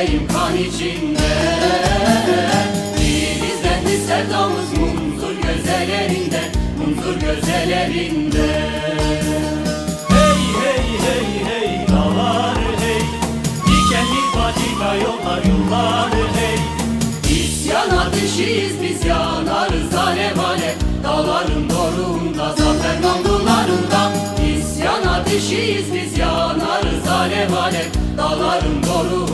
Yüreğim kan içinde Filizlendi sevdamız munzur gözelerinde Munzur gözelerinde. Hey hey hey hey dağlar hey. Dikenli patika yollar yollar hey. İsyan ateşiyiz biz yanarız alev alev Dağların doruğunda zafer namlularında. İsyan ateşiyiz biz yanarız alev alev Dağların doruğunda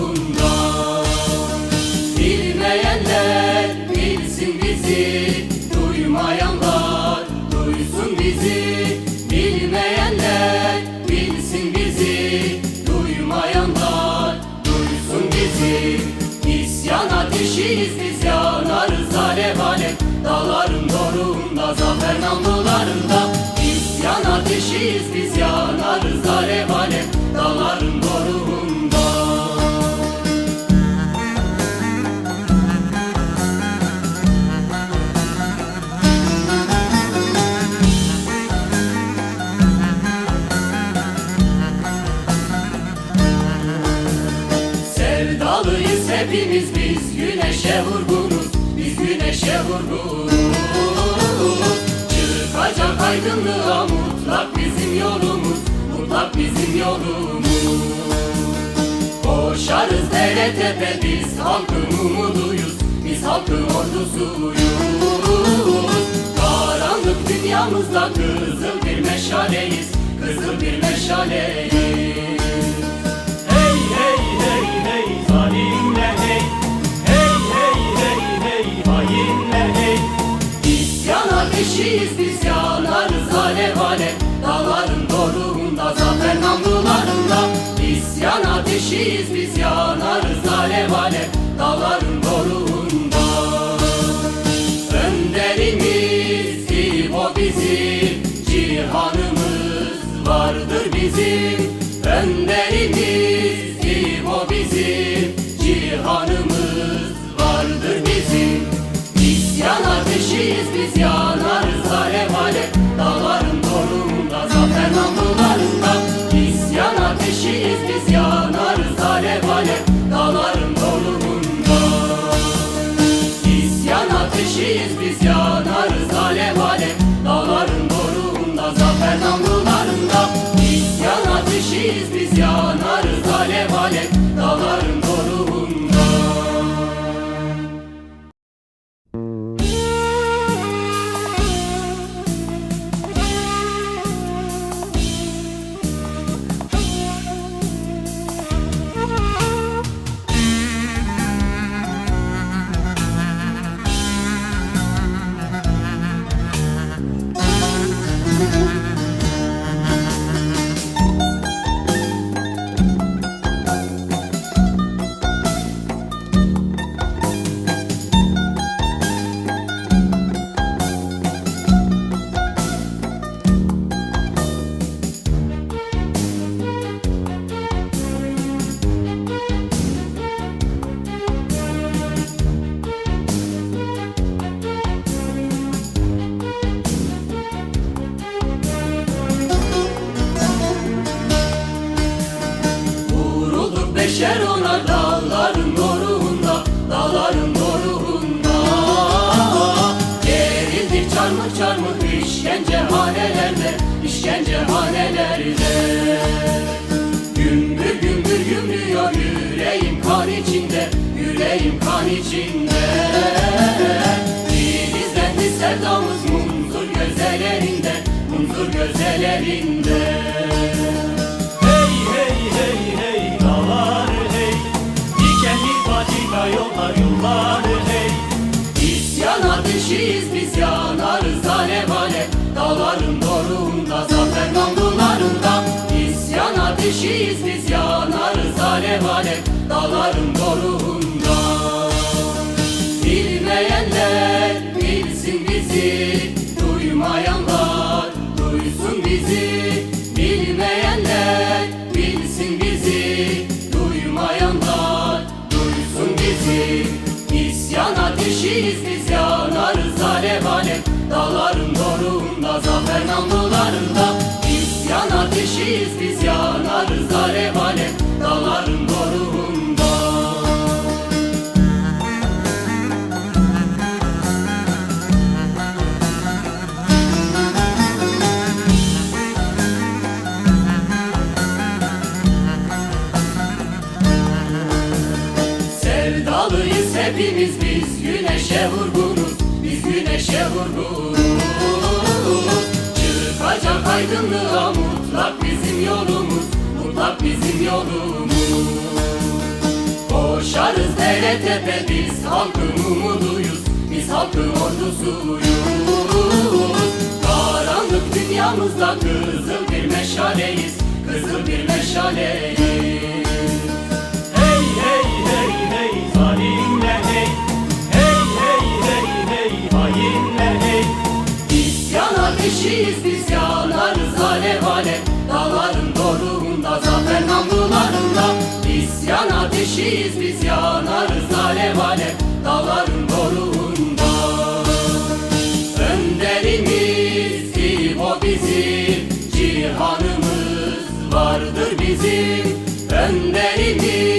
ateşiyiz biz yanarız alev alev Dağların doruğunda. Sevdalıyız hepimiz bizim yolumuz Koşarız dere tepe biz halkın umuduyuz. Biz halkın ordusuyuz. Karanlık dünyamızda kızıl bir meşaleyiz. Kızıl bir meşaleyiz. Hey hey hey hey zalimle bizim Önderimiz İbo bizim? Cihanımız vardır bizim. İsyan ateşiyiz biz yanarız alev alev Dağların doruğunda zafer namlularında. İsyan ateşiyiz biz yanarız alev alev Dağların doruğunda İsyan ateşiyiz biz yanarız Beşer ona dağların doruğunda Dağların doruğunda Gerildik çarmıh çarmıh işkencehanelerde işkencehanelerde Gümbür gümbür gümrüyor yüreğim kan içinde Yüreğim kan içinde. Filizlendi sevdamız munzur gözelerinde Munzur gözelerinde Dağların doruğunda zafer namlularında İsyan ateşiyiz biz yanarız alev alev Dağların doruğunda Bilmeyenler bilsin bizi Duymayanlar duysun bizi. Bilmeyenler bilsin bizi Duymayanlar duysun bizi. İsyan ateşiyiz biz yanarız dumanında İsyan ateşiyiz biz yanarız alev Dağların doruğunda. Sevdalıyız hepimiz biz güneşe vurgunuz Biz güneşe vurgunuz. Aydınlığa mutlak bizim yolumuz Mutlak bizim yolumuz. Koşarız dere tepe biz halkın umuduyuz Biz halkın ordusuyuz. Karanlık dünyamızda kızıl bir meşaleyiz Kızıl bir meşaleyiz. Hey hey hey hey zalimler ateşiyiz biz yanarız alev alev Dağların doruğunda zafer namlularında. İsyan ateşiyiz biz yanarız alev alev Dağların doruğunda. Önderimiz İbo bizim Cihanımız vardır bizim. Önderimiz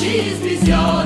İsyan ateşiyiz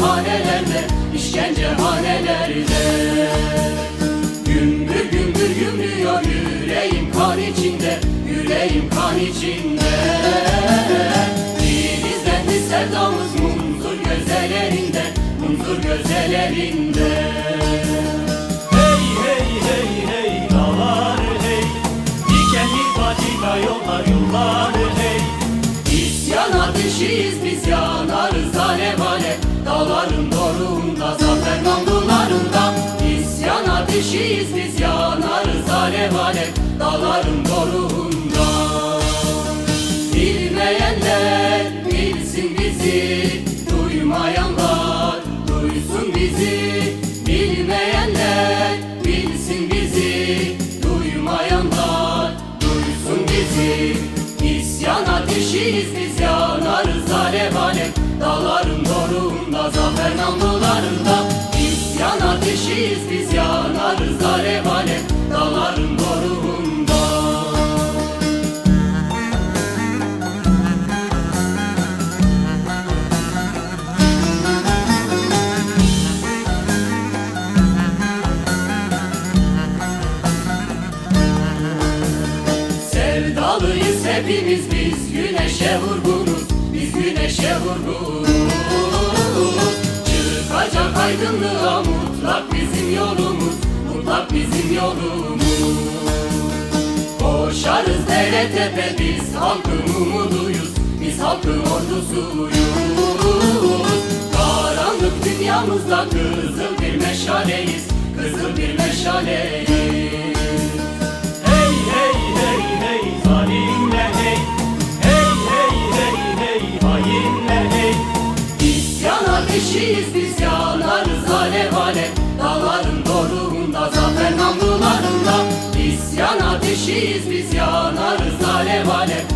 işkencehanelerde işkencehanelerde Gümbür gümbür gümrüyor yüreğim kan içinde Yüreğim kan içinde. Filizlendi sevdamız munzur gözelerinde Munzur gözelerinde ateşiyiz biz yanarız alev alev Dağların doruğunda Bilmeyenler bilsin bizi Duymayanlar duysun bizi. Bilmeyenler bilsin bizi Duymayanlar duysun bizi. İsyan ateşiyiz biz yanarız alev alev Dağların doruğunda zafer namlularında. İsyan ateşiyiz biz güneşe vurgunuz Çıkacak aydınlığa mutlak bizim yolumuz Mutlak bizim yolumuz. Koşarız dere tepe biz halkın umuduyuz Biz halkın ordusuyuz. Karanlık dünyamızda kızıl bir meşaleyiz Kızıl bir meşaleyiz Yan ateşiyiz biz yanarız alem alem.